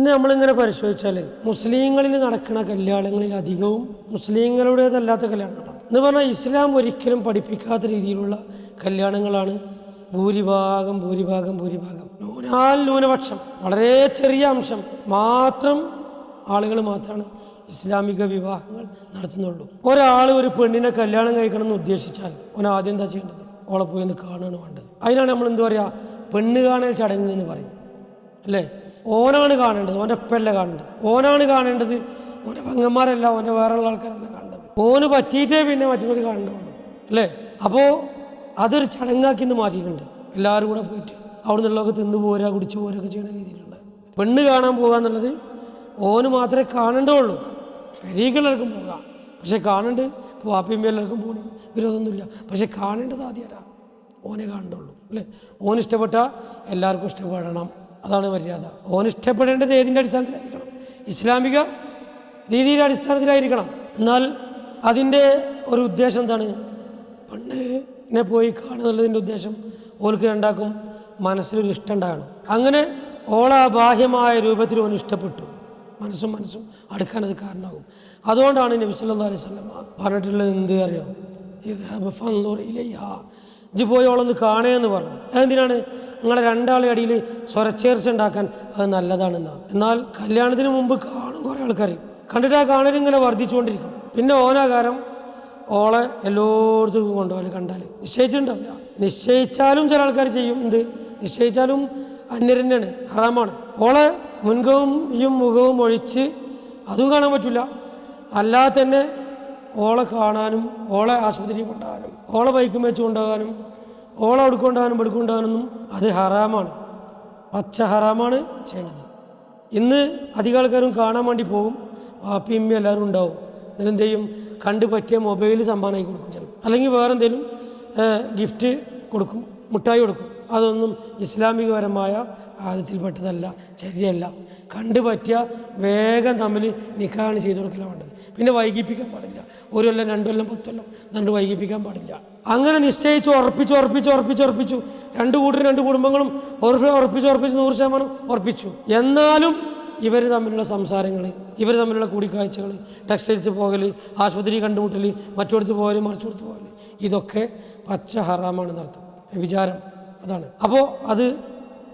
ഇന്ന് നമ്മളിങ്ങനെ പരിശോധിച്ചാൽ മുസ്ലിങ്ങളിൽ നടക്കുന്ന കല്യാണങ്ങളിൽ അധികവും മുസ്ലിങ്ങളുടേതല്ലാത്ത കല്യാണങ്ങളാണ്. എന്ന് പറഞ്ഞാൽ ഇസ്ലാം ഒരിക്കലും പഠിപ്പിക്കാത്ത രീതിയിലുള്ള കല്യാണങ്ങളാണ് ഭൂരിഭാഗം ഭൂരിഭാഗം ഭൂരിഭാഗം. നൂനാൽ ന്യൂനപക്ഷം വളരെ ചെറിയ അംശം മാത്രം ആളുകൾ മാത്രമാണ് ഇസ്ലാമിക വിവാഹങ്ങൾ നടത്തുന്നുള്ളൂ. ഒരാൾ ഒരു പെണ്ണിനെ കല്യാണം കഴിക്കണം എന്ന് ഉദ്ദേശിച്ചാൽ ഓൻ ആദ്യം എന്താ ചെയ്യേണ്ടത്? ഓളെ പോയി ഒന്ന് കാണുകയാണ് വേണ്ടത്. അതിനാണ് നമ്മൾ എന്താ പറയുക പെണ്ണ് കാണൽ ചടങ്ങ് എന്ന് പറയും. അല്ലേ? ഓനാണ് കാണേണ്ടത് ഓന്റെ ഒപ്പല്ല കാണേണ്ടത്. ഓനാണ് കാണേണ്ടത് ഓന്റെ പങ്ങന്മാരല്ല ഓന്റെ വേറെയുള്ള ആൾക്കാരല്ല കാണേണ്ടത്. ഓന് പറ്റിയിട്ടേ പിന്നെ മറ്റുള്ളവർ കാണേണ്ടതുള്ളൂ അല്ലേ? അപ്പോൾ അതൊരു ചടങ്ങാക്കി ഇന്ന് മാറ്റിയിട്ടുണ്ട്. എല്ലാവരും കൂടെ പോയിട്ട് അവിടെ നിന്നുള്ളതൊക്കെ തിന്നു പോരാ കുടിച്ചു പോരൊക്കെ ചെയ്യുന്ന രീതിയിലുള്ള പെണ്ണ് കാണാൻ പോകുക എന്നുള്ളത് ഓന് മാത്രമേ കാണേണ്ടതുള്ളൂ പെരീകളെല്ലാവർക്കും പോകാം പക്ഷെ കാണേണ്ടത് ഇപ്പോൾ വാപ്പിയമ്മ എല്ലാവർക്കും പോകണം വിരോധമൊന്നുമില്ല. പക്ഷെ കാണേണ്ടത് ആദ്യം ആരാ? ഓനെ കാണേണ്ടുള്ളൂ. അല്ലേ? ഓൻ ഇഷ്ടപ്പെട്ട എല്ലാവർക്കും ഇഷ്ടപ്പെടണം. അതാണ് മര്യാദ. ഓൻ ഇഷ്ടപ്പെടേണ്ടത് ഏതിന്റെ അടിസ്ഥാനത്തിലായിരിക്കണം? ഇസ്ലാമിക രീതിയുടെ അടിസ്ഥാനത്തിലായിരിക്കണം. എന്നാൽ അതിന്റെ ഒരു ഉദ്ദേശം എന്താണ്? പെണ്ണിനെ പോയി കാണുന്നുള്ളതിന്റെ ഉദ്ദേശം ഓൾക്ക് രണ്ടാക്കും മനസ്സിലൊരു ഇഷ്ടം ഉണ്ടാകണം. അങ്ങനെ ഓള ബാഹ്യമായ രൂപത്തിൽ ഓൻ ഇഷ്ടപ്പെട്ടു. മനസ്സും മനസ്സും അടുക്കാൻ അത് കാരണമാകും. അതുകൊണ്ടാണ് നബി അലൈഹി വസല്ലം പറഞ്ഞിട്ടുള്ളത് എന്ത് അറിയാം? ഇത് ഇജ് പോയി ഓളൊന്ന് കാണേ എന്ന് പറഞ്ഞു. അതെന്തിനാണ്? നിങ്ങളെ രണ്ടാളെ അടിയിൽ സ്വരച്ചേർച്ച ഉണ്ടാക്കാൻ അത് നല്ലതാണെന്നാണ് എന്നാൽ കല്യാണത്തിന് മുമ്പ് കാണും കുറേ ആൾക്കാർ കണ്ടിട്ട് ആ കാണൽ ഇങ്ങനെ വർദ്ധിച്ചുകൊണ്ടിരിക്കും. പിന്നെ ഓനാകാരം ഓളെ എല്ലായിടത്തും കൊണ്ടുപോകാൻ കണ്ടാൽ നിശ്ചയിച്ചിട്ടുണ്ടാവില്ല. നിശ്ചയിച്ചാലും ചില ആൾക്കാർ ചെയ്യും. എന്ത്? നിശ്ചയിച്ചാലും അന്യരന്നെയാണ് ഹറാമാണ്. ഓളെ മുൻകവും മുഖവും ഒഴിച്ച് അതും കാണാൻ പറ്റില്ല അല്ലാതെ തന്നെ ഓളെ കാണാനും ഓളെ ആശുപത്രിയിൽ കൊണ്ടുപോകാനും ഓളെ ബൈക്കും വെച്ച് കൊണ്ടുപോകാനും ഓളെ എടുക്കൊണ്ടാനും പെടുക്കൊണ്ടാനൊന്നും അത് ഹറാമാണ്. പച്ച ഹറാമാണ് ചെയ്യണത്. ഇന്ന് അധികം ആൾക്കാരും കാണാൻ വേണ്ടി പോകും വാപ്പിയും എല്ലാവരും ഉണ്ടാവും. എന്നിട്ട് എന്ത് ചെയ്യും? കണ്ടു പറ്റിയ മൊബൈൽ സമ്മാനമായി കൊടുക്കും ചിലപ്പോൾ. അല്ലെങ്കിൽ വേറെ എന്തെങ്കിലും ഗിഫ്റ്റ് കൊടുക്കും മുട്ടായി കൊടുക്കും. അതൊന്നും ഇസ്ലാമികപരമായ ആദ്യത്തിൽപ്പെട്ടതല്ല ശരിയല്ല. കണ്ടു പറ്റിയ വേഗം തമ്മിൽ നിക്കാണ് ചെയ്തു കൊടുക്കലാണ് വേണ്ടത്. പിന്നെ വൈകിപ്പിക്കാൻ പാടില്ല. ഒരു കൊല്ലം രണ്ടു കൊല്ലം പത്ത് കൊല്ലം വൈകിപ്പിക്കാൻ പാടില്ല. അങ്ങനെ നിശ്ചയിച്ച് ഉറപ്പിച്ചു ഉറപ്പിച്ചു ഉറപ്പിച്ചു ഉറപ്പിച്ചു. രണ്ട് കൂട്ടരും രണ്ട് കുടുംബങ്ങളും ഉറപ്പിച്ച് ഉറപ്പിച്ച് ഉറപ്പിച്ച് നൂറ് ശതമാനം ഉറപ്പിച്ചു. എന്നാലും ഇവർ തമ്മിലുള്ള സംസാരങ്ങൾ ഇവർ തമ്മിലുള്ള കൂടിക്കാഴ്ചകൾ ടെക്സ്റ്റൈൽസ് പോകൽ ആശുപത്രി കണ്ടുമുട്ടൽ മറ്റൊടുത്ത് പോകൽ മറിച്ചെടുത്ത് പോകൽ ഇതൊക്കെ പച്ച ഹറാമാണ് നടത്തും വിചാരം. അതാണ്. അപ്പോൾ അത്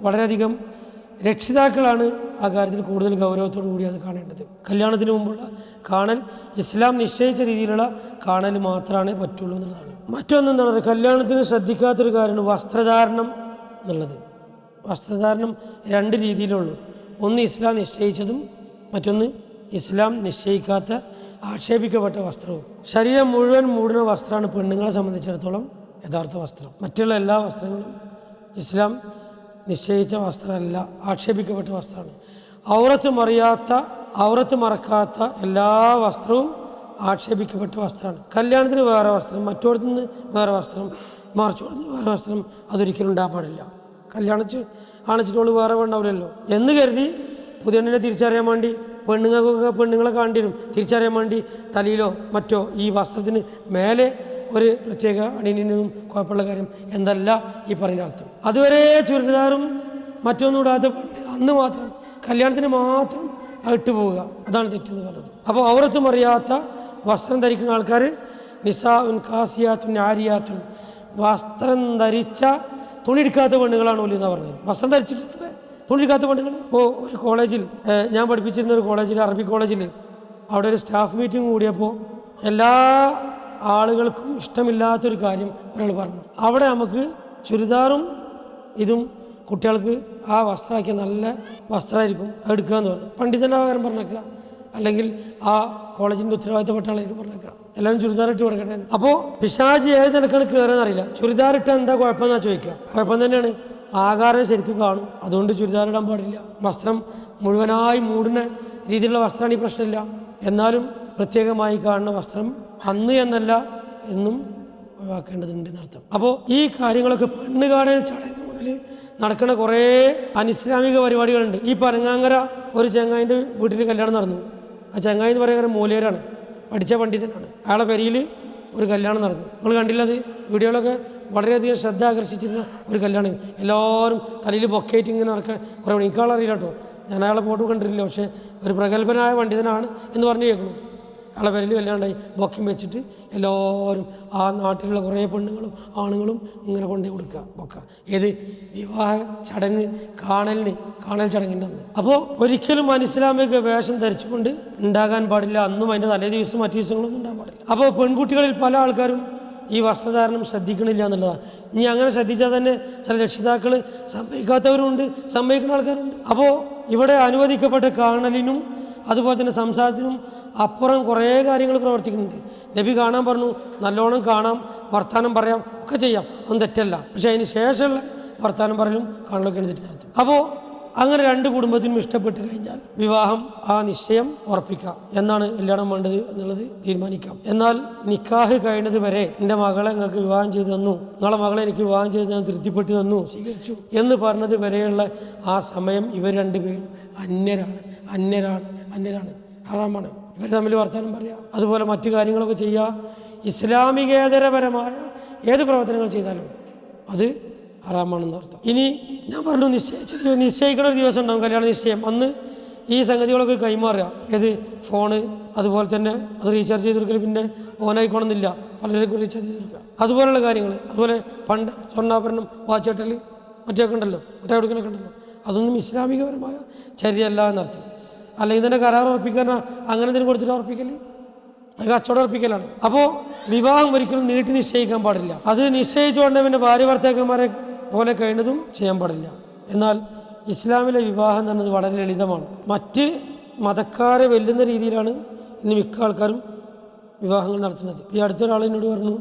വളരെയധികം രക്ഷിതാക്കളാണ് ആ കാര്യത്തിൽ കൂടുതൽ ഗൗരവത്തോടു കൂടി അത് കാണേണ്ടത്. കല്യാണത്തിന് മുമ്പുള്ള കാണൽ ഇസ്ലാം നിശ്ചയിച്ച രീതിയിലുള്ള കാണൽ മാത്രമേ പറ്റുള്ളൂ എന്നുള്ളതാണ്. മറ്റൊന്നെന്താണ് പറയുക കല്യാണത്തിന് ശ്രദ്ധിക്കാത്തൊരു കാര്യമാണ് വസ്ത്രധാരണം എന്നുള്ളത്. വസ്ത്രധാരണം രണ്ട് രീതിയിലുള്ളൂ. ഒന്ന് ഇസ്ലാം നിശ്ചയിച്ചതും മറ്റൊന്ന് ഇസ്ലാം നിശ്ചയിക്കാത്ത ആക്ഷേപിക്കപ്പെട്ട വസ്ത്രവും. ശരീരം മുഴുവൻ മൂടുന്ന വസ്ത്രമാണ് പെണ്ണുങ്ങളെ സംബന്ധിച്ചിടത്തോളം യഥാർത്ഥ വസ്ത്രം. മറ്റുള്ള എല്ലാ വസ്ത്രങ്ങളും ഇസ്ലാം നിശ്ചയിച്ച വസ്ത്രമല്ല ആക്ഷേപിക്കപ്പെട്ട വസ്ത്രമാണ്. ഔറത്ത് മറിയാത്ത ഔറത്ത് മറക്കാത്ത എല്ലാ വസ്ത്രവും ആക്ഷേപിക്കപ്പെട്ട വസ്ത്രമാണ്. കല്യാണത്തിന് വേറെ വസ്ത്രം മറ്റോടത്തു നിന്ന് വേറെ വസ്ത്രം മറിച്ചോടത്തുനിന്ന് വേറെ വസ്ത്രം അതൊരിക്കലും ഉണ്ടാകാൻ പാടില്ല. കല്യാണിച്ച് ആണിച്ചിട്ടോൾ വേറെ ഉണ്ടാവില്ലല്ലോ എന്ന് കരുതി പുതിയണ്ണിനെ തിരിച്ചറിയാൻ വേണ്ടി പെണ്ണുങ്ങൾക്കൊക്കെ പെണ്ണുങ്ങളെ കണ്ടിരും തിരിച്ചറിയാൻ വേണ്ടി തലയിലോ മറ്റോ ഈ വസ്ത്രത്തിന് മേലെ ഒരു പ്രത്യേക അണിനും കുഴപ്പമുള്ള കാര്യം എന്തല്ല ഈ പറഞ്ഞ അർത്ഥം. അതുവരെ ചുരിദാറും മറ്റൊന്നും ഇടാത്ത പണ്ട് അന്ന് മാത്രം കല്യാണത്തിന് മാത്രം ഇട്ട് പോവുക. അതാണ് തെറ്റെന്ന് പറഞ്ഞത്. അപ്പോൾ ഔറത്തും അറിയാത്ത വസ്ത്രം ധരിക്കുന്ന ആൾക്കാർ നിസാഉൻ കാസിയാത്തുൻ ആരിയാത്തുൻ വസ്ത്രം ധരിച്ച തുണിയെടുക്കാത്ത പെണ്ണുകളാണ് ഒലി എന്നാ പറഞ്ഞത്. വസ്ത്രം ധരിച്ചിട്ടുണ്ട്. തുണിയെടുക്കാത്ത പെണ്ണുങ്ങൾ. ഇപ്പോൾ ഒരു കോളേജിൽ ഞാൻ പഠിപ്പിച്ചിരുന്ന ഒരു കോളേജിൽ അറബി കോളേജിൽ അവിടെ ഒരു സ്റ്റാഫ് മീറ്റിംഗ് കൂടിയപ്പോൾ എല്ലാ ആളുകൾക്കും ഇഷ്ടമില്ലാത്തൊരു കാര്യം ഒരാൾ പറഞ്ഞു. അവിടെ നമുക്ക് ചുരിദാറും ഇതും കുട്ടികൾക്ക് ആ വസ്ത്രമാക്കിയ നല്ല വസ്ത്രമായിരിക്കും എടുക്കുക എന്ന് പറഞ്ഞു. പണ്ഡിതന്റെ പകരം പറഞ്ഞേക്കുക. അല്ലെങ്കിൽ ആ കോളേജിന്റെ ഉത്തരവാദിത്തപ്പെട്ട ആളായിരിക്കും പറഞ്ഞേക്കുക. എല്ലാവരും ചുരിദാർ ഇട്ട് കൊടുക്കട്ടെ അപ്പോൾ പിശാജ് ഏത് നിലക്കാണ് കയറുക അറിയില്ല ചുരിദാർ ഇട്ട് എന്താ കുഴപ്പമെന്നാ ചോദിക്കുക. കുഴപ്പം തന്നെയാണ്. ആകാരം ശരിക്കും കാണും. അതുകൊണ്ട് ചുരിദാർ ഇടാൻ പാടില്ല. വസ്ത്രം മുഴുവനായി മൂടുന്ന രീതിയിലുള്ള വസ്ത്രമാണ് ഈ പ്രശ്നമില്ല. എന്നാലും പ്രത്യേകമായി കാണുന്ന വസ്ത്രം അന്ന് എന്നല്ല എന്നും ഒഴിവാക്കേണ്ടതുണ്ട് എന്നർത്ഥം. അപ്പോൾ ഈ കാര്യങ്ങളൊക്കെ പെണ്ണ് കാണൽ ചടങ്ങ് മുതൽ നടക്കുന്ന കുറേ അനിസ്ലാമിക പരിപാടികളുണ്ട്. ഈ പനങ്ങാങ്കര ഒരു ചെങ്ങായിന്റെ വീട്ടിൽ കല്യാണം നടന്നു. ആ ചെങ്ങായി എന്ന് പറയുന്ന മൂലേരാണ്. പഠിച്ച പണ്ഡിതനാണ്. അയാളെ പെരിയിൽ ഒരു കല്യാണം നടന്നു. നിങ്ങൾ കണ്ടില്ലത്? വീഡിയോകളൊക്കെ വളരെയധികം ശ്രദ്ധ ആകർഷിച്ചിരുന്ന ഒരു കല്യാണം എല്ലാവരും തലയിൽ ബൊക്കേറ്റ് ഇങ്ങനെ നടക്കാൻ കുറേ എനിക്കാളറിയില്ല കേട്ടോ. ഞാൻ അയാളെ ഫോട്ടോ കണ്ടിട്ടില്ല പക്ഷേ ഒരു പ്രഗത്ഭനായ പണ്ഡിതനാണ് എന്ന് പറഞ്ഞു കേൾക്കുന്നു. അയാളെ കല്യാണമായി കല്യാണ്ടായി ബൊക്കം വെച്ചിട്ട് എല്ലാവരും ആ നാട്ടിലുള്ള കുറേ പെണ്ണുങ്ങളും ആണുങ്ങളും ഇങ്ങനെ കൊണ്ടു കൊടുക്കുക ബൊക്ക ഏത്? വിവാഹ ചടങ്ങ് കാണലിന് കാണൽ ചടങ്ങിന്റെ അന്ന്. അപ്പോൾ ഒരിക്കലും അനിസ്ലാമിക വേഷം ധരിച്ചുകൊണ്ട് ഉണ്ടാകാൻ പാടില്ല. അന്നും അതിന്റെ തലേ ദിവസം മറ്റു ദിവസങ്ങളൊന്നും ഉണ്ടാകാൻ പാടില്ല. അപ്പോൾ പെൺകുട്ടികളിൽ പല ആൾക്കാരും ഈ വസ്ത്രധാരണം ശ്രദ്ധിക്കണില്ല എന്നുള്ളതാണ്. ഇനി അങ്ങനെ ശ്രദ്ധിച്ചാൽ തന്നെ ചില രക്ഷിതാക്കൾ സമ്മതിക്കാത്തവരുണ്ട് സമ്മതിക്കുന്ന ആൾക്കാരുണ്ട്. അപ്പോൾ ഇവിടെ അനുവദിക്കപ്പെട്ട കാണലിനും അതുപോലെ തന്നെ സംസാരത്തിനും അപ്പുറം കുറേ കാര്യങ്ങൾ പ്രവർത്തിക്കുന്നുണ്ട്. നബി കാണാൻ പറഞ്ഞു നല്ലോണം കാണാം വർത്താനം പറയാം ഒക്കെ ചെയ്യാം ഒന്നും തെറ്റല്ല. പക്ഷേ അതിന് ശേഷമുള്ള വർത്താനം പറയലും കാണലൊക്കെയാണ് തെറ്റി നടത്തും അപ്പോൾ അങ്ങനെ രണ്ട് കുടുംബത്തിനും ഇഷ്ടപ്പെട്ട് കഴിഞ്ഞാൽ വിവാഹം ആ നിശ്ചയം ഉറപ്പിക്കാം എന്നാണ് കല്യാണം വേണ്ടത് എന്നുള്ളത് തീരുമാനിക്കാം. എന്നാൽ നിക്കാഹ് കഴിഞ്ഞത് വരെ എന്റെ മകളെ നിങ്ങൾക്ക് വിവാഹം ചെയ്തു തന്നു നിങ്ങളെ മകളെ എനിക്ക് വിവാഹം ചെയ്ത് ഞാൻ തൃപ്തിപ്പെട്ട് തന്നു സ്വീകരിച്ചു എന്ന് പറഞ്ഞത് വരെയുള്ള ആ സമയം ഇവർ രണ്ടുപേരും അന്യരാണ് അന്യരാണ് അന്യരാണ്. ഹറാമാണ്. ഇവർ തമ്മിൽ വർത്തമാനം പറയുക അതുപോലെ മറ്റു കാര്യങ്ങളൊക്കെ ചെയ്യുക ഇസ്ലാമികേതരപരമായ ഏത് പ്രവർത്തനങ്ങൾ ചെയ്താലും അത് ഹറാമാണെന്ന് അർത്ഥം. ഇനി ഞാൻ പറഞ്ഞു നിശ്ചയിച്ച നിശ്ചയിക്കുന്ന ഒരു ദിവസം ഉണ്ടാകും കല്യാണ നിശ്ചയം. അന്ന് ഈ സംഗതികളൊക്കെ കൈമാറുക. ഏത്? ഫോണ് അതുപോലെ തന്നെ അത് റീചാർജ് ചെയ്ത് കൊടുക്കൽ പിന്നെ ഓനായിക്കോണമെന്നില്ല പലർക്കും റീചാർജ് ചെയ്ത് കൊടുക്കുക അതുപോലുള്ള കാര്യങ്ങൾ അതുപോലെ പണ്ട് സ്വർണാഭരണം വാച്ചേട്ടൽ മറ്റൊക്കെ ഉണ്ടല്ലോ. മറ്റേ കൊടുക്കലൊക്കെ ഉണ്ടല്ലോ. അതൊന്നും ഇസ്ലാമികപരമായ ചര്യല്ല എന്നർത്ഥം. അല്ലെങ്കിൽ തന്നെ കരാർ ഉറപ്പിക്കാൻ അങ്ങനെ തന്നെ കൊടുത്തിട്ട് ഉറപ്പിക്കൽ അത് കച്ചവടം ഉറപ്പിക്കലാണ്. അപ്പോൾ വിവാഹം ഒരിക്കലും നീട്ടി നിശ്ചയിക്കാൻ പാടില്ല. അത് നിശ്ചയിച്ചുകൊണ്ട് പിന്നെ ഭാര്യ ഭർത്താക്കന്മാരെ പോലെ കഴിഞ്ഞതും ചെയ്യാൻ പാടില്ല. എന്നാൽ ഇസ്ലാമിലെ വിവാഹം എന്ന് പറയുന്നത് വളരെ ലളിതമാണ്. മറ്റ് മതക്കാരെ വെല്ലുന്ന രീതിയിലാണ് ഇന്ന് മിക്ക ആൾക്കാരും വിവാഹങ്ങൾ നടത്തുന്നത്. ഈ അടുത്തൊരാൾ എന്നോട് പറഞ്ഞു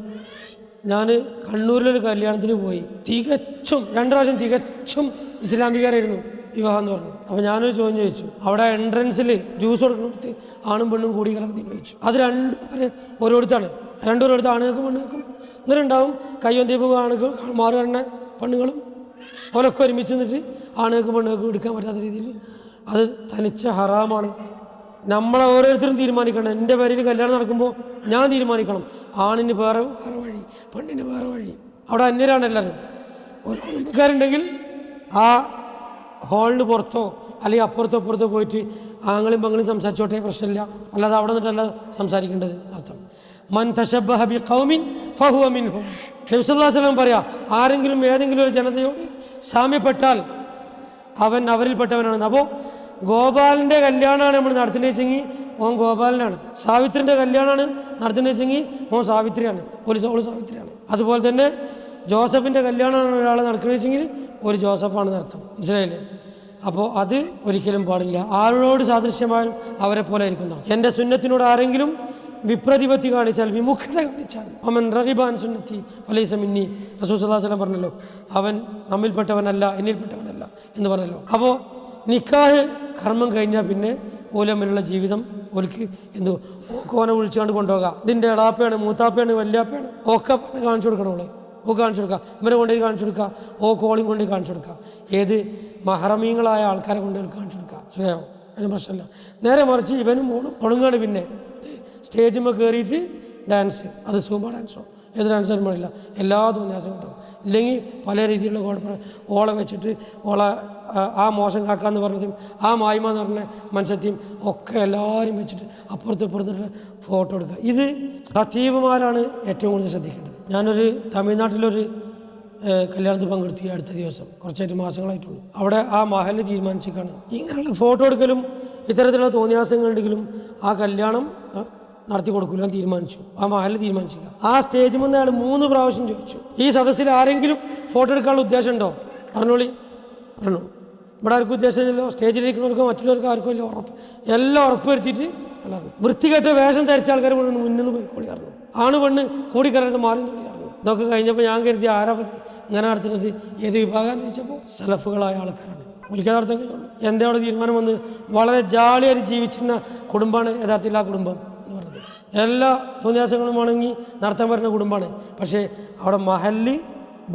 ഞാൻ കണ്ണൂരിലൊരു കല്യാണത്തിന് പോയി. തികച്ചും രണ്ട് പ്രാവശ്യം തികച്ചും ഇസ്ലാമികരായിരുന്നു. വിവാഹം എന്ന് പറഞ്ഞു. അപ്പോൾ ഞാനൊരു ചോദ്യം ചോദിച്ചു. അവിടെ എൻട്രൻസിൽ ജ്യൂസ് കൊടുക്കുന്നിടത്ത് ആണും പെണ്ണും കൂടി കലർത്തി ചോദിച്ചു. അത് രണ്ടുപേരും ഓരോരുത്താണ് രണ്ടുപേരോടുത്ത് ആണുങ്ങൾക്കും പെണ്ണുങ്ങൾക്കും ഇങ്ങനെ ഉണ്ടാവും കയ്യൊന്തിയപ്പോൾ ആണുങ്ങൾ മാറി തന്നെ പെണ്ണുങ്ങളും. അവരൊക്കെ ഒരുമിച്ച് നിന്നിട്ട് ആണുങ്ങൾക്കും പെണ്ണുങ്ങൾക്കും എടുക്കാൻ പറ്റാത്ത രീതിയിൽ അത് തനിച്ച ഹറാമാണ്. നമ്മളെ ഓരോരുത്തരും തീരുമാനിക്കണം. എന്റെ പേരിൽ കല്യാണം നടക്കുമ്പോൾ ഞാൻ തീരുമാനിക്കണം. ആണിന് വേറെ വേറെ വഴി പെണ്ണിന് വേറെ വഴി. അവിടെ അന്യരാണ് എല്ലാവരും. ഒരു കുടുംബക്കാരുണ്ടെങ്കിൽ ആ ഹാളിന് പുറത്തോ അല്ലെങ്കിൽ അപ്പുറത്തോ അപ്പുറത്തോ പോയിട്ട് ആങ്ങളും പങ്ങളും സംസാരിച്ചോട്ടെ പ്രശ്നമില്ല. അല്ലാതെ അവിടെ നിന്നിട്ടല്ല സംസാരിക്കേണ്ടത് അർത്ഥം. മൻ തഷബ് ഹബി കൗമിൻ ഫഹുവ മിൻഹും. നബി സല്ലല്ലാഹു അലൈഹി വസല്ലം പറയാ ആരെങ്കിലും ഏതെങ്കിലും ഒരു ജനതയോട് സാമ്യപ്പെട്ടാൽ അവൻ അവരിൽപ്പെട്ടവനാണ്. അപ്പോൾ ഗോപാലിന്റെ കല്യാണമാണ് നമ്മൾ നടത്തുന്നത് വെച്ചെങ്കിൽ ഓൻ ഗോപാലനാണ്. സാവിത്രിന്റെ കല്യാണമാണ് നടത്തുന്നത് വെച്ചെങ്കിൽ ഓൻ സാവിത്രിയാണ്. ഒരു സോൾ സാവിത്രിയാണ്. അതുപോലെ തന്നെ ജോസഫിന്റെ കല്യാണമാണ് ഒരാൾ നടക്കുന്നത് വെച്ചെങ്കിൽ ഒരു ജോസഫാണ് നടത്തം മനസ്സിലായില്ലേ? അപ്പോൾ അത് ഒരിക്കലും പാടില്ല. ആരോട് സാദൃശ്യമായും അവരെ പോലെ ആയിരിക്കുന്ന എന്റെ സുന്നത്തിനോട് ആരെങ്കിലും വിപ്രതിപത്തി കാണിച്ചാൽ വിമുഖത കാണിച്ചാൽ അവൻ റഹിബാൻ സുന്നത്തി ഫലൈസ മിന്നി. റസൂൽ വസല്ലം പറഞ്ഞല്ലോ അവൻ നമ്മിൽപ്പെട്ടവനല്ല എന്നിൽപ്പെട്ടവനല്ല എന്ന് പറഞ്ഞല്ലോ. അപ്പോൾ നിക്കാഹ് കർമ്മം കഴിഞ്ഞാൽ പിന്നെ ഓലമ്മിലുള്ള ജീവിതം ഒലിക്ക് എന്ത് ഓക്കോനെ വിളിച്ചുകൊണ്ട് കൊണ്ടുപോകാം. ഇതിന്റെ എളാപ്പയാണ് മൂത്താപ്പയാണ് വല്യാപ്പയാണ് ഒക്കെ പറഞ്ഞ് കാണിച്ചു കൊടുക്കണം ഓ കാണിച്ചു കൊടുക്കുക ഇവരെ കൊണ്ടുപോയി കാണിച്ചു കൊടുക്കുക ഓ കോളിയും കൊണ്ടുപോയി കാണിച്ചു കൊടുക്കുക ഏത് മഹറമീങ്ങളായ ആൾക്കാരെ കൊണ്ടുപോയി കാണിച്ചു കൊടുക്കുക ശരിയാവും അതിന് പ്രശ്നമില്ല. നേരെ മറിച്ച് ഇവനും മോളും പൊണുങ്ങാണ് പിന്നെ സ്റ്റേജിന്മേൽ കയറിയിട്ട് ഡാൻസ് അത് സൂമ ഡാൻസോ ഏത് ഡാൻസാലും പാടില്ല എല്ലാ തോന്നിയാസം കിട്ടും ഇല്ലെങ്കിൽ പല രീതിയിലുള്ള കുഴപ്പം ഓളെ വെച്ചിട്ട് ഓളെ ആ, മോശം കാക്കാന്ന് പറഞ്ഞതും ആ മായ്മ എന്ന് പറഞ്ഞ മനുഷ്യത്തെയും ഒക്കെ എല്ലാവരും വെച്ചിട്ട് അപ്പുറത്ത് ഇപ്പുറത്തിട്ട് ഫോട്ടോ എടുക്കുക. ഇത് ഖത്തീബുമാരാണ് ഏറ്റവും കൂടുതൽ ശ്രദ്ധിക്കേണ്ടത്. ഞാനൊരു തമിഴ്നാട്ടിലൊരു കല്യാണത്തിൽ പങ്കെടുത്തു അടുത്ത ദിവസം കുറച്ചായിട്ട് മാസങ്ങളായിട്ടുള്ളൂ. അവിടെ ആ മഹലിൽ തീരുമാനിച്ചേക്കാണ് ഇങ്ങനെയുള്ള ഫോട്ടോ എടുക്കലും ഇത്തരത്തിലുള്ള തോന്നിയാസങ്ങളുണ്ടെങ്കിലും ആ കല്യാണം നടത്തി കൊടുക്കില്ല തീരുമാനിച്ചു. ആ മഹലിൽ തീരുമാനിച്ചില്ല ആ സ്റ്റേജ് നിന്ന് അയാൾ മൂന്ന് പ്രാവശ്യം ചോദിച്ചു ഈ സദസ്സിൽ ആരെങ്കിലും ഫോട്ടോ എടുക്കാനുള്ള ഉദ്ദേശം ഉണ്ടോ? പറഞ്ഞോളി പറഞ്ഞു. ഇവിടെ ആർക്കും ഉദ്ദേശമില്ലല്ലോ സ്റ്റേജിലിരിക്കുന്നവർക്ക് മറ്റുള്ളവർക്കോ ആർക്കും ഇല്ല. ഉറപ്പ് എല്ലാം ഉറപ്പ് വരുത്തിയിട്ട് എല്ലാവർക്കും വൃത്തികെട്ട വേഷം ധരിച്ച ആൾക്കാർ മുന്നിൽ നിന്ന് പോയി അറിഞ്ഞു ആണ് പെണ്ണ് കൂടിക്കറന്ന് മാറി അറിഞ്ഞു ഇതൊക്കെ കഴിഞ്ഞപ്പോൾ ഞാൻ കരുതി ആരാപതി ഇങ്ങനെ നടത്തുന്നത് ഏത് വിഭാഗം ചോദിച്ചപ്പോൾ സലഫുകളായ ആൾക്കാരാണ്. നടത്താൻ കഴിയുള്ളൂ. എന്താ അവിടെ തീരുമാനം വന്ന് വളരെ ജാളിയായിട്ട് ജീവിച്ചിരുന്ന കുടുംബമാണ് യഥാർത്ഥത്തിൽ ആ കുടുംബം എന്ന് പറഞ്ഞത്. എല്ലാ തോന്നിയാസങ്ങളും വണങ്ങി നടത്താൻ പറ്റുന്ന കുടുംബമാണ്. പക്ഷേ അവിടെ മഹല്ലി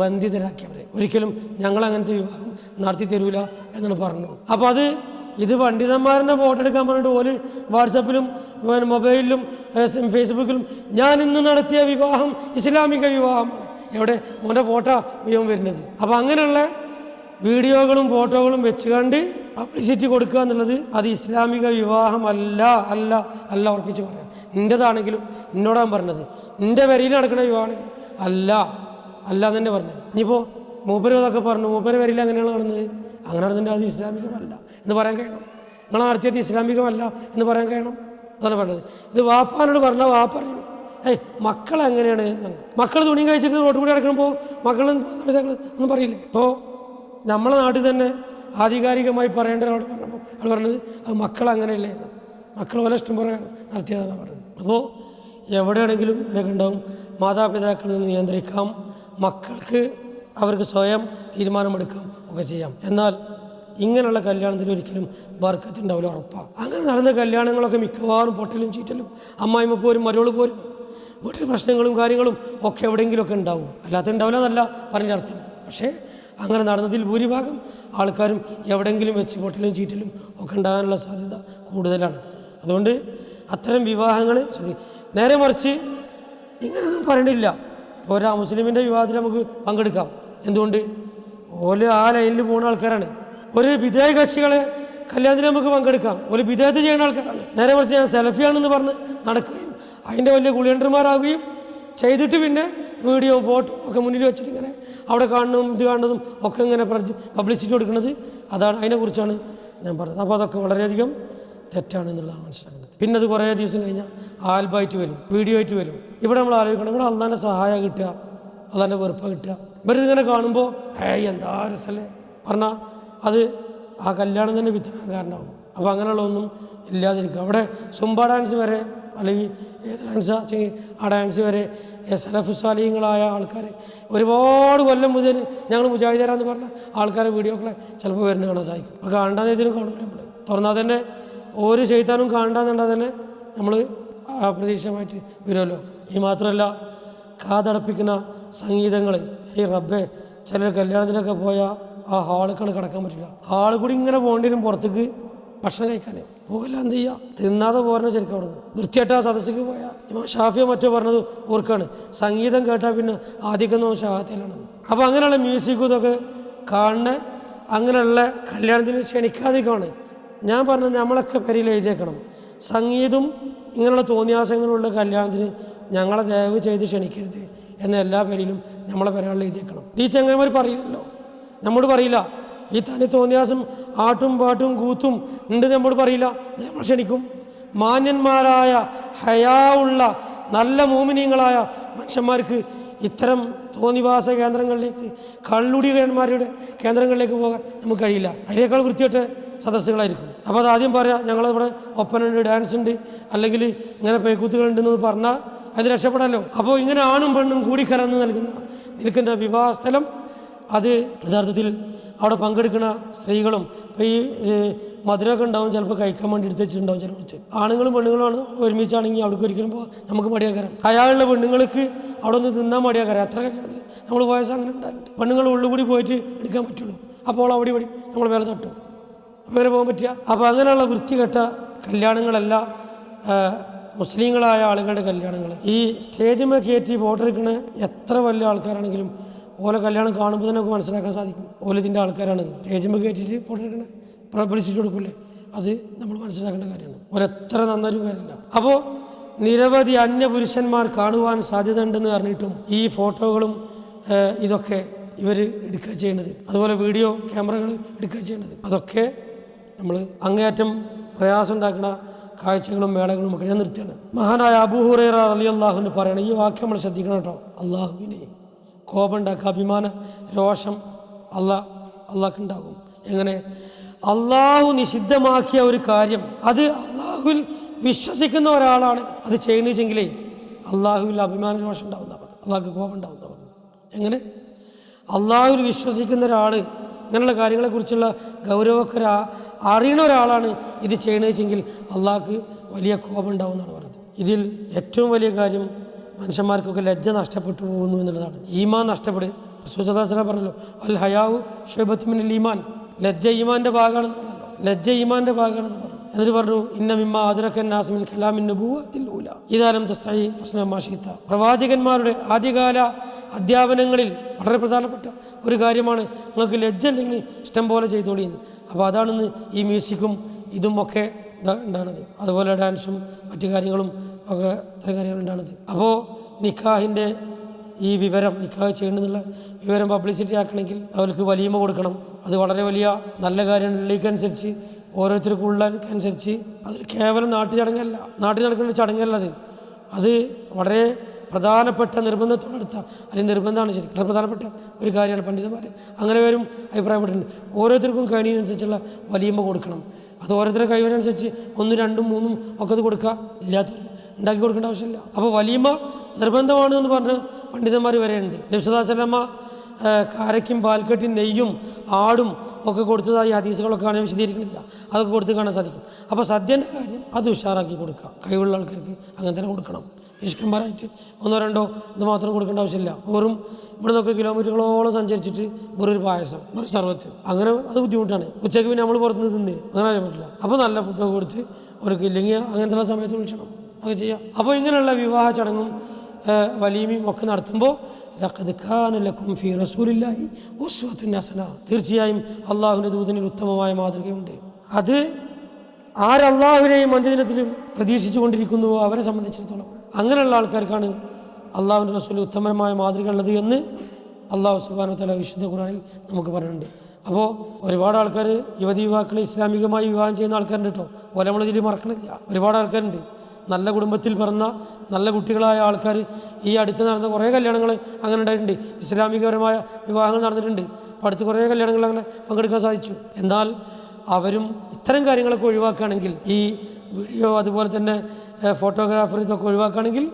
ബന്ധിതരാക്കിയവരെ ഒരിക്കലും ഞങ്ങൾ അങ്ങനത്തെ വിവാഹം നടത്തി തരൂല എന്നാണ് പറഞ്ഞു അപ്പോൾ അത് ഇത് പണ്ഡിതന്മാരെന്നെ ഫോട്ടോ എടുക്കാൻ പറഞ്ഞിട്ട് ഓൽ വാട്സപ്പിലും മൊബൈലിലും ഫേസ്ബുക്കിലും ഞാൻ ഇന്ന് നടത്തിയ വിവാഹം ഇസ്ലാമിക വിവാഹമാണ്. എവിടെ? ഓന്റെ ഫോട്ടോ ഇവൻ വരുന്നത്. അപ്പോൾ അങ്ങനെയുള്ള വീഡിയോകളും ഫോട്ടോകളും വെച്ച് കണ്ട് പബ്ലിസിറ്റി കൊടുക്കുക എന്നുള്ളത് അത് ഇസ്ലാമിക വിവാഹമല്ല അല്ല അല്ല ഉറപ്പിച്ച് പറയാം. നിന്റെതാണെങ്കിലും നിന്നോടാൻ പറഞ്ഞത്. നിന്റെ വരിയിൽ നടക്കുന്ന വിവാഹമാണെങ്കിലും അല്ല അല്ല എന്ന് തന്നെ പറഞ്ഞത്. ഇനിയിപ്പോൾ മൂപ്പര് അതൊക്കെ പറഞ്ഞു. മൂപ്പര് വരിയിൽ അങ്ങനെയാണ് നടന്നത്? അങ്ങനെ നടന്നിട്ട് അത് ഇസ്ലാമികമല്ല എന്ന് പറയാൻ കഴിയണം. നിങ്ങൾ നടത്തിയത് ഇസ്ലാമികമല്ല എന്ന് പറയാൻ കഴിയണം. അതാണ് പറഞ്ഞത്. ഇത് വാപ്പാനോട് പറഞ്ഞ വാപ്പ പറഞ്ഞു ഏയ് മക്കൾ എങ്ങനെയാണ് മക്കൾ തുണി കഴിച്ചിട്ട് റോഡ് കൂടി നടക്കുമ്പോൾ മക്കൾ മാതാപിതാക്കൾ ഒന്നും പറയില്ല. ഇപ്പോൾ നമ്മളെ നാട്ടിൽ തന്നെ ആധികാരികമായി പറയേണ്ട ഒരാൾ പറഞ്ഞപ്പോൾ അയാൾ പറഞ്ഞത് അത് മക്കൾ അങ്ങനെയല്ലേ മക്കൾ പോലെ ഇഷ്ടം പോലെ നടത്തിയതെന്നാണ് പറഞ്ഞത്. അപ്പോൾ എവിടെയാണെങ്കിലും ഇതിനൊക്കെ ഉണ്ടാവും. മാതാപിതാക്കളിൽ നിന്ന് നിയന്ത്രിക്കാം. മക്കൾക്ക് അവർക്ക് സ്വയം തീരുമാനമെടുക്കാം ഒക്കെ ചെയ്യാം. എന്നാൽ ഇങ്ങനെയുള്ള കല്യാണത്തിന് ഒരിക്കലും ബർക്കത്തുണ്ടാവില്ല ഉറപ്പാണ് അങ്ങനെ നടന്ന കല്യാണങ്ങളൊക്കെ മിക്കവാറും പൊട്ടലും ചീറ്റലും അമ്മായിമ്മ പോരും മരോൾ പോരും. വീട്ടിൽ പ്രശ്നങ്ങളും കാര്യങ്ങളും ഒക്കെ എവിടെയെങ്കിലുമൊക്കെ ഉണ്ടാവും. അല്ലാത്ത ഉണ്ടാവില്ല എന്നല്ല പറഞ്ഞ അർത്ഥം പക്ഷേ അങ്ങനെ നടന്നതിൽ ഭൂരിഭാഗം ആൾക്കാരും എവിടെയെങ്കിലും വെച്ച് പൊട്ടലും ചീറ്റലും ഒക്കെ ഉണ്ടാകാനുള്ള സാധ്യത കൂടുതലാണ്. അതുകൊണ്ട് അത്തരം വിവാഹങ്ങൾ നേരെ മറിച്ച് ഇങ്ങനെയൊന്നും പറയണില്ല. ഒരു മുസ്ലിമിന്റെ വിവാഹത്തിൽ നമുക്ക് പങ്കെടുക്കാം. എന്തുകൊണ്ട്? ഓൽ ആ ലൈനിൽ പോകുന്ന ആൾക്കാരാണ്. ഒരു വിധേയ കക്ഷികളെ കല്യാണത്തിന് നമുക്ക് പങ്കെടുക്കാം. ഒരു വിധേയത ചെയ്യുന്ന ആൾക്കാരാണ്. നേരെ മറിച്ച് ഞാൻ സെൽഫിയാണെന്ന് പറഞ്ഞ് നടക്കുകയും അതിന്റെ വലിയ ഗുളിയണ്ടർമാരാകുകയും ചെയ്തിട്ട് പിന്നെ വീഡിയോ ഫോട്ടോ ഒക്കെ മുന്നിൽ വെച്ചിട്ട് ഇങ്ങനെ അവിടെ കാണുന്നതും ഇത് കാണുന്നതും ഒക്കെ ഇങ്ങനെ പബ്ലിസിറ്റി കൊടുക്കുന്നത് അതാണ്. അതിനെക്കുറിച്ചാണ് ഞാൻ പറഞ്ഞത്. അപ്പോൾ അതൊക്കെ വളരെയധികം തെറ്റാണ് എന്നുള്ളതാണ് മനസ്സിലാക്കുന്നത്. പിന്നെ അത് കുറേ ദിവസം കഴിഞ്ഞാൽ ആൽബായിട്ട് വരും വീഡിയോ ആയിട്ട് വരും. ഇവിടെ നമ്മൾ ആലോചിക്കണം ഇവിടെ അള്ളാന്റെ സഹായം കിട്ടുക അള്ളാന്റെ വെറുപ്പ് കിട്ടുക. ഇവരിതിങ്ങനെ കാണുമ്പോൾ ഏയ് എന്താ രസല്ലേ? പറഞ്ഞാൽ അത് ആ കല്യാണം തന്നെ വിത്തനാൻ കാരണമാകും അപ്പോൾ അങ്ങനെയുള്ളതൊന്നും ഇല്ലാതിരിക്കുക. അവിടെ സുംബ ഡാൻസ് വരെ അല്ലെങ്കിൽ ഏത് ഡാൻസാ ആ? ഡാൻസ് വരെ ഏ, സലഫ് സാലിഹ്യങ്ങളായ ആൾക്കാർ ഒരുപാട് കൊല്ലം മുതൽ ഞങ്ങൾ മുജാഹിദരാന്ന് പറഞ്ഞ ആൾക്കാരെ വീഡിയോകളെ ചിലപ്പോൾ വരുന്ന കാണാൻ സാധിക്കും. അപ്പോൾ കാണേണ്ടതിനും ഇതിനും കാണില്ല നമ്മൾ തുറന്നാൽ തന്നെ ഒരു ചെയ്താനും കാണാന്നുണ്ടാ തന്നെ നമ്മൾ അപ്രതീക്ഷിതമായിട്ട് വരുമല്ലോ. ഈ മാത്രമല്ല കാതടപ്പിക്കുന്ന സംഗീതങ്ങൾ ഈ റബ്ബെ ചിലർ കല്യാണത്തിനൊക്കെ പോയാൽ ആ ഹാളുകൾ കിടക്കാൻ പറ്റില്ല. ഹാൾ കൂടി ഇങ്ങനെ പോകേണ്ടി വരും പുറത്തേക്ക് ഭക്ഷണം കഴിക്കാൻ പോകില്ല എന്ത് ചെയ്യുക തിന്നാതെ പോരണ ശരിക്കും അവിടെ നിന്ന് വൃത്തിയായിട്ട് ആ സദസ്സിക്ക് പോയാൽ ഇമാം ഷാഫിയോ മറ്റോ പറഞ്ഞത് ഓർക്കാണ്. സംഗീതം കേട്ടാൽ പിന്നെ ആദ്യമൊക്കെ ഷാഹത്തിലാണ് അപ്പോൾ അങ്ങനെയുള്ള മ്യൂസിക്കും ഇതൊക്കെ കാണുന്ന അങ്ങനെയുള്ള കല്യാണത്തിന് ക്ഷണിക്കാതിരിക്കുകയാണ് ഞാൻ പറഞ്ഞത് നമ്മളൊക്കെ പേരിൽ എഴുതിയേക്കണം. സംഗീതം ഇങ്ങനെയുള്ള തോന്നിയാസങ്ങളുള്ള കല്യാണത്തിന് ഞങ്ങളെ ദയവ് ചെയ്ത് ക്ഷണിക്കരുത് എന്ന എല്ലാ പേരിലും നമ്മളെ പേരുകളിൽ എഴുതിയേക്കണം. ഈ ചങ്ങന്മാർ പറയില്ലല്ലോ. നമ്മോട് പറയില്ല. ഈ തനി തോന്നിയാസം ആട്ടും പാട്ടും കൂത്തും ഉണ്ട് നമ്മോട് പറയില്ല. നമ്മൾ ക്ഷണിക്കും. മാന്യന്മാരായ ഹയാവുള്ള നല്ല മോമിനിയങ്ങളായ മനുഷ്യന്മാർക്ക് ഇത്തരം തോന്നിവാസ കേന്ദ്രങ്ങളിലേക്ക് കള്ളുടികന്മാരുടെ കേന്ദ്രങ്ങളിലേക്ക് പോകാൻ നമുക്ക് കഴിയില്ല. അതിനേക്കാൾ വൃത്തിയായിട്ട് സദസ്സുകളായിരിക്കും. അപ്പോൾ അത് ആദ്യം പറയാം ഞങ്ങളിവിടെ ഒപ്പനുണ്ട് ഡാൻസ് ഉണ്ട് അല്ലെങ്കിൽ ഇങ്ങനെ പേക്കൂത്തുകളുണ്ടെന്ന് പറഞ്ഞാൽ അത് രക്ഷപ്പെടാമല്ലോ അപ്പോൾ ഇങ്ങനെ ആണും പെണ്ണും കൂടി കലർന്ന് നൽകുന്ന നിൽക്കുന്ന വിവാഹ സ്ഥലം അത് യഥാർത്ഥത്തിൽ അവിടെ പങ്കെടുക്കുന്ന സ്ത്രീകളും ഇപ്പോൾ ഈ മധുരമൊക്കെ ഉണ്ടാവും ചിലപ്പോൾ കഴിക്കാൻ വേണ്ടി എടുത്ത് വെച്ചിട്ടുണ്ടാവും ചിലപ്പോൾ ആണുങ്ങളും പെണ്ണുങ്ങളുമാണ് ഒരുമിച്ചാണെങ്കിൽ അവിടെ ഒരിക്കലും നമുക്ക് മടിയാക്കാരം അയാളുടെ പെണ്ണുങ്ങൾക്ക് അവിടെ ഒന്ന് തിന്നാൻ മടിയാക്കാരം അത്ര നമ്മൾ പോയ അങ്ങനെ ഉണ്ടായിട്ടുണ്ട്. പെണ്ണുങ്ങൾ ഉള്ളുകൂടി പോയിട്ട് എടുക്കാൻ പറ്റുള്ളൂ. അപ്പോൾ അവിടെ ഇവിടെ നമ്മൾ വില തട്ടും. അങ്ങനെ പോകാൻ പറ്റുക. അപ്പോൾ അങ്ങനെയുള്ള വൃത്തികെട്ട കല്യാണങ്ങളല്ല മുസ്ലിങ്ങളായ ആളുകളുടെ കല്യാണങ്ങൾ. ഈ സ്റ്റേജിന്മേൽ കയറ്റി ഫോട്ടോ എടുക്കണ എത്ര വലിയ ആൾക്കാരാണെങ്കിലും ഓല കല്യാണം കാണുമ്പോൾ തന്നെ നമുക്ക് മനസ്സിലാക്കാൻ സാധിക്കും. ഓല ഇതിന്റെ ആൾക്കാരാണ്. സ്റ്റേജിന്മേൽ കയറ്റിയിട്ട് ഫോട്ടോ എടുക്കണേ പബ്ലിസിറ്റി കൊടുക്കില്ലേ? അത് നമ്മൾ മനസ്സിലാക്കേണ്ട കാര്യമാണ്. ഒരെത്ര നന്നൊരു കാര്യമില്ല. അപ്പോൾ നിരവധി അന്യപുരുഷന്മാർ കാണുവാൻ സാധ്യത ഉണ്ടെന്ന് പറഞ്ഞിട്ടും ഈ ഫോട്ടോകളും ഇതൊക്കെ ഇവർ എടുക്കുക ചെയ്യേണ്ടത് അതുപോലെ വീഡിയോ ക്യാമറകൾ എടുക്കുക ചെയ്യേണ്ടത് അതൊക്കെ നമ്മൾ അങ്ങേയറ്റം പ്രയാസം ഉണ്ടാക്കുന്ന കാഴ്ചകളും മേളകളും ഒക്കെ ഞാൻ നിർത്തിയാണ്. മഹാനായ അബൂഹുറൈറ അലി അള്ളാഹുവിന് പറയണം ഈ വാക്യം നമ്മൾ ശ്രദ്ധിക്കണം കേട്ടോ. അള്ളാഹുവിനെ കോപം ഉണ്ടാക്കുക അഭിമാന രോഷം അള്ളാഹ് ഉണ്ടാകും. എങ്ങനെ? അള്ളാഹു നിഷിദ്ധമാക്കിയ ഒരു കാര്യം അത് അള്ളാഹുവിൽ വിശ്വസിക്കുന്ന ഒരാളാണ് അത് ചെയ്യണമെച്ചെങ്കിലേ അള്ളാഹുവിൽ അഭിമാന രോഷം ഉണ്ടാവുന്ന അള്ളാഹ്ക്ക് കോപം ഉണ്ടാവുന്ന എങ്ങനെ? അള്ളാഹുവിൽ വിശ്വസിക്കുന്ന ഒരാൾ ഇങ്ങനെയുള്ള കാര്യങ്ങളെക്കുറിച്ചുള്ള ഗൗരവക്കര അറിയണ ഒരാളാണ് ഇത് ചെയ്യണമെച്ചെങ്കിൽ അള്ളാഹ്ക്ക് വലിയ കോപം ഉണ്ടാവും എന്നാണ് പറയുന്നത്. ഇതിൽ ഏറ്റവും വലിയ കാര്യം മനുഷ്യന്മാർക്കൊക്കെ ലജ്ജ നഷ്ടപ്പെട്ടു പോകുന്നു എന്നുള്ളതാണ്. ഈമാൻ നഷ്ടപ്പെടും സുജദാസന പറഞ്ഞല്ലോ അൽ ഹയാവു മിനൽ ഈമാൻ. ലജ്ജ ഈമാന്റെ ഭാഗമാണെന്ന് പറഞ്ഞല്ലോ. ലജ്ജ ഈമാന്റെ ഭാഗമാണെന്ന് പറഞ്ഞു എന്നിട്ട് പറഞ്ഞു ഇന്ന മിമ്മ നാസ്മിൻ ഖലാമിൻ നബൂവത്തിൽ ഊല തസ്തായി തസ്തഈ ഫസ്ന മാഷീത്ത പ്രവാചകന്മാരുടെ ആദ്യകാല അധ്യാപനങ്ങളിൽ വളരെ പ്രധാനപ്പെട്ട ഒരു കാര്യമാണ് നിങ്ങൾക്ക് ലജ്ജ അല്ലെങ്കിൽ ഇഷ്ടം പോലെ ചെയ്തോളി അപ്പോൾ അതാണിന്ന് ഈ മ്യൂസിക്കും ഇതും ഒക്കെ ഉണ്ടാണത്. അതുപോലെ ഡാൻസും മറ്റു കാര്യങ്ങളും ഒക്കെ ഇത്തരം കാര്യങ്ങൾ ഉണ്ടാണത്. അപ്പോൾ നിക്കാഹിന്റെ ഈ വിവരം നിക്കാഹ് ചെയ്യണമെന്നുള്ള വിവരം പബ്ലിസിറ്റി ആക്കണമെങ്കിൽ അവർക്ക് വലിയമ കൊടുക്കണം. അത് വളരെ വലിയ നല്ല കാര്യങ്ങളിലേക്കനുസരിച്ച് ഓരോരുത്തർക്കും ഉള്ളതിനനുസരിച്ച് അത് കേവലം നാട്ടു ചടങ്ങല്ല നാട്ടിൽ നടക്കുന്ന ചടങ്ങല്ല അത്. അത് വളരെ പ്രധാനപ്പെട്ട നിർബന്ധത്തോടടുത്ത അല്ലെങ്കിൽ നിർബന്ധമാണ് ശരി വളരെ പ്രധാനപ്പെട്ട ഒരു കാര്യമാണ് പണ്ഡിതന്മാർ അങ്ങനെ വരും അഭിപ്രായപ്പെട്ടിട്ടുണ്ട്. ഓരോരുത്തർക്കും കഴിവിനനുസരിച്ചുള്ള വലിയമ്മ കൊടുക്കണം. അത് ഓരോരുത്തരുടെ കഴിവിനനുസരിച്ച് ഒന്നും രണ്ടും മൂന്നും ഒക്കെ അത് കൊടുക്കുക ഇല്ലാത്തവർ ഉണ്ടാക്കി കൊടുക്കേണ്ട ആവശ്യമില്ല. അപ്പോൾ വലിയമ്മ നിർബന്ധമാണ് എന്ന് പറഞ്ഞ് പണ്ഡിതന്മാർ വരെയുണ്ട്. നബ്സുദാസല്ലമ്മ കാരയ്ക്കും പാൽക്കട്ടിയും നെയ്യും ആടും ഒക്കെ കൊടുത്തതായി ഹദീസുകളൊക്കെ കാണാൻ വിശദീകരിക്കുന്നില്ല. അതൊക്കെ കൊടുത്ത് കാണാൻ സാധിക്കും. അപ്പോൾ സദ്യന്റെ കാര്യം അത് ഉഷാറാക്കി കൊടുക്കുക. കഴിവുള്ള ആൾക്കാർക്ക് അങ്ങനെ തന്നെ കൊടുക്കണം. ഇഷ്കന്മാരായിട്ട് ഒന്നോ രണ്ടോ ഇത് മാത്രം കൊടുക്കേണ്ട ആവശ്യമില്ല. വെറും ഇവിടെ നിന്നൊക്കെ കിലോമീറ്ററുകളോളം സഞ്ചരിച്ചിട്ട് വെറും ഒരു പായസം ഒരു സർവത്ത്. അങ്ങനെ അത് ബുദ്ധിമുട്ടാണ്. ഉച്ചയ്ക്ക് പിന്നെ നമ്മൾ പുറത്ത് നിന്ന് തിന്ന്. അങ്ങനെ അറിയാൻ പറ്റില്ല. അപ്പോൾ നല്ല ഫുഡൊക്കെ കൊടുത്ത് അവർക്ക് ഇല്ലെങ്കിൽ അങ്ങനത്തെ സമയത്ത് വിളിക്കണം. അങ്ങനെ ചെയ്യാം. അപ്പോൾ ഇങ്ങനെയുള്ള വിവാഹ ചടങ്ങും വലീമയും ഒക്കെ നടത്തുമ്പോൾ ലക്കും ഫി റസൂലില്ലാഹി ഉസ്വത്തുൻ ഹസന തീർച്ചയായും അള്ളാഹുവിന്റെ ദൂതനിൽ ഉത്തമമായ മാതൃകയുണ്ട്. അത് ആരല്ലാഹുവിനെയും അന്ത്യദിനത്തിലും പ്രതീക്ഷിച്ചു കൊണ്ടിരിക്കുന്നുവോ അവരെ സംബന്ധിച്ചിടത്തോളം. അങ്ങനെയുള്ള ആൾക്കാർക്കാണ് അള്ളാഹുവിന്റെ റസൂൽ ഉത്തമമായ മാതൃക ഉള്ളത് എന്ന് അള്ളാഹു സുബാനു തല വിശുദ്ധ ഖുറാനിൽ നമുക്ക് പറയുന്നുണ്ട്. അപ്പോൾ ഒരുപാട് ആൾക്കാർ യുവതി യുവാക്കളെ ഇസ്ലാമികമായി വിവാഹം ചെയ്യുന്ന ആൾക്കാരുണ്ട് കേട്ടോ. ഓലെ നമ്മളിതിൽ മറക്കണില്ല. ഒരുപാട് ആൾക്കാരുണ്ട്. നല്ല കുടുംബത്തിൽ പിറന്ന നല്ല കുട്ടികളായ ആൾക്കാർ ഈ അടുത്ത് നടന്ന കുറേ കല്യാണങ്ങൾ അങ്ങനെ ഉണ്ടായിട്ടുണ്ട്. ഇസ്ലാമികപരമായ വിവാഹങ്ങൾ നടന്നിട്ടുണ്ട്. അപ്പോൾ അടുത്ത് കുറേ കല്യാണങ്ങൾ അങ്ങനെ പങ്കെടുക്കാൻ സാധിച്ചു. എന്നാൽ അവരും ഇത്തരം കാര്യങ്ങളൊക്കെ ഒഴിവാക്കുകയാണെങ്കിൽ ഈ വീഡിയോ അതുപോലെ തന്നെ ഫോട്ടോഗ്രാഫർ ഇതൊക്കെ ഒഴിവാക്കുകയാണെങ്കിൽ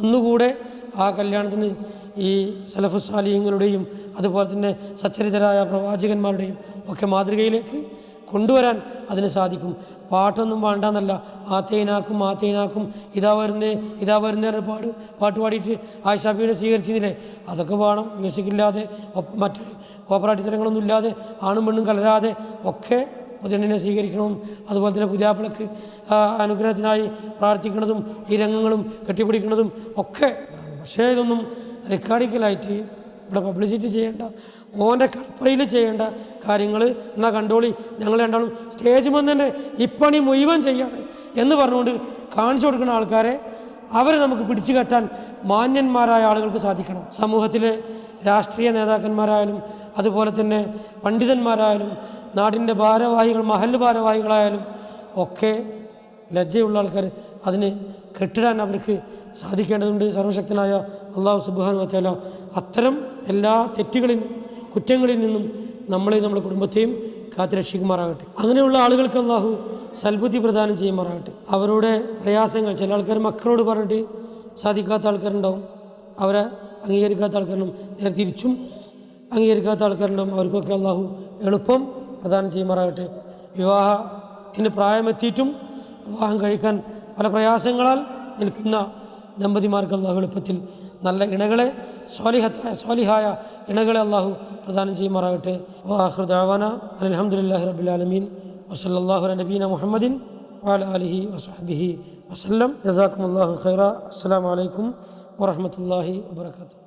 ഒന്നുകൂടെ ആ കല്യാണത്തിന് ഈ സലഫുസാലിങ്ങളുടെയും അതുപോലെ തന്നെ സച്ചരിതരായ പ്രവാചകന്മാരുടെയും ഒക്കെ മാതൃകയിലേക്ക് കൊണ്ടുവരാൻ അതിന് സാധിക്കും. പാട്ടൊന്നും വേണ്ടെന്നല്ല ആത്തേനാക്കും ആത്തേനാക്കും. ഇതാ വരുന്നേ ഇതാ വരുന്നേ പാട് പാട്ട് പാടിയിട്ട് ആയിഷാബിനെ സ്വീകരിച്ചിരുന്നില്ലേ? അതൊക്കെ വേണം. മ്യൂസിക് ഇല്ലാതെ മറ്റ് മറ്റ് കോപ്പറാട്ടിത്തരങ്ങളൊന്നും ഇല്ലാതെ ആണും പെണ്ണും കലരാതെ ഒക്കെ പുതിയണ്ണിനെ സ്വീകരിക്കണവും അതുപോലെ തന്നെ പുതിയാപ്പിളക്ക് അനുഗ്രഹത്തിനായി പ്രാർത്ഥിക്കുന്നതും ഈ രംഗങ്ങളും കെട്ടിപ്പിടിക്കുന്നതും ഒക്കെ പക്ഷേ ഇതൊന്നും റെക്കോർഡിക്കലായിട്ട് ഇവിടെ പബ്ലിസിറ്റി ചെയ്യേണ്ട. ഓന്റെ കടപ്പറയിൽ ചെയ്യേണ്ട കാര്യങ്ങൾ എന്നാൽ കണ്ടോളി ഞങ്ങൾ രണ്ടാളും സ്റ്റേജ് മുൻ തന്നെ ഇപ്പണി മുഴുവൻ ചെയ്യാണ് എന്ന് പറഞ്ഞുകൊണ്ട് കാണിച്ചു കൊടുക്കുന്ന ആൾക്കാരെ അവരെ നമുക്ക് പിടിച്ചു കെട്ടാൻ മാന്യന്മാരായ ആളുകൾക്ക് സാധിക്കണം. സമൂഹത്തിലെ രാഷ്ട്രീയ നേതാക്കന്മാരായാലും അതുപോലെ തന്നെ പണ്ഡിതന്മാരായാലും നാടിന്റെ ഭാരവാഹികൾ മഹൽ ഭാരവാഹികളായാലും ഒക്കെ ലജ്ജയുള്ള ആൾക്കാർ അതിന് കെട്ടിടാൻ അവർക്ക് സാധിക്കേണ്ടതുണ്ട്. സർവശക്തനായ അള്ളാഹു സുബാനു വത്തേല അത്തരം എല്ലാ തെറ്റുകളിൽ കുറ്റങ്ങളിൽ നിന്നും നമ്മളെയും നമ്മുടെ കുടുംബത്തെയും കാത്തുരക്ഷിക്കുമാറാകട്ടെ അങ്ങനെയുള്ള ആളുകൾക്ക് അള്ളാഹു സൽബുദ്ധി പ്രദാനം ചെയ്യുമാറാകട്ടെ. അവരുടെ പ്രയാസങ്ങൾ ചില ആൾക്കാർ മക്കളോട് പറഞ്ഞിട്ട് സാധിക്കാത്ത ആൾക്കാരുണ്ടാവും. അവരെ അംഗീകരിക്കാത്ത ആൾക്കാരുണ്ടാവും നേരെ തിരിച്ചും അംഗീകരിക്കാത്ത ആൾക്കാരുണ്ടാവും അവർക്കൊക്കെ അള്ളാഹു എളുപ്പം പ്രദാനം ചെയ്യുമാറാകട്ടെ. വിവാഹത്തിന് പ്രായമെത്തിയിട്ടും വിവാഹം കഴിക്കാൻ പല പ്രയാസങ്ങളാൽ നിൽക്കുന്ന ദമ്പതിമാർക്ക് അള്ളാഹു എളുപ്പത്തിൽ നല്ല ഇണകളെ സ്വാലിഹത്തായ സ്വാലിഹായ ഇണകളെ അള്ളാഹു പ്രദാനം ചെയ്യുമാറാകട്ടെ. വാഹൃദാവാന അലഹമുല്ലാഹി റബുലാലമീൻ വസല്ലാഹു നബീന മുഹമ്മദിൻ വാല അലിഹി വസഹബിഹി വസല്ലം. ജസാക്കും അള്ളാഹു ഖൈറ. അസ്സാം വലൈക്കും വാഹമത്തല്ലാഹി വാബർക്കാത്തു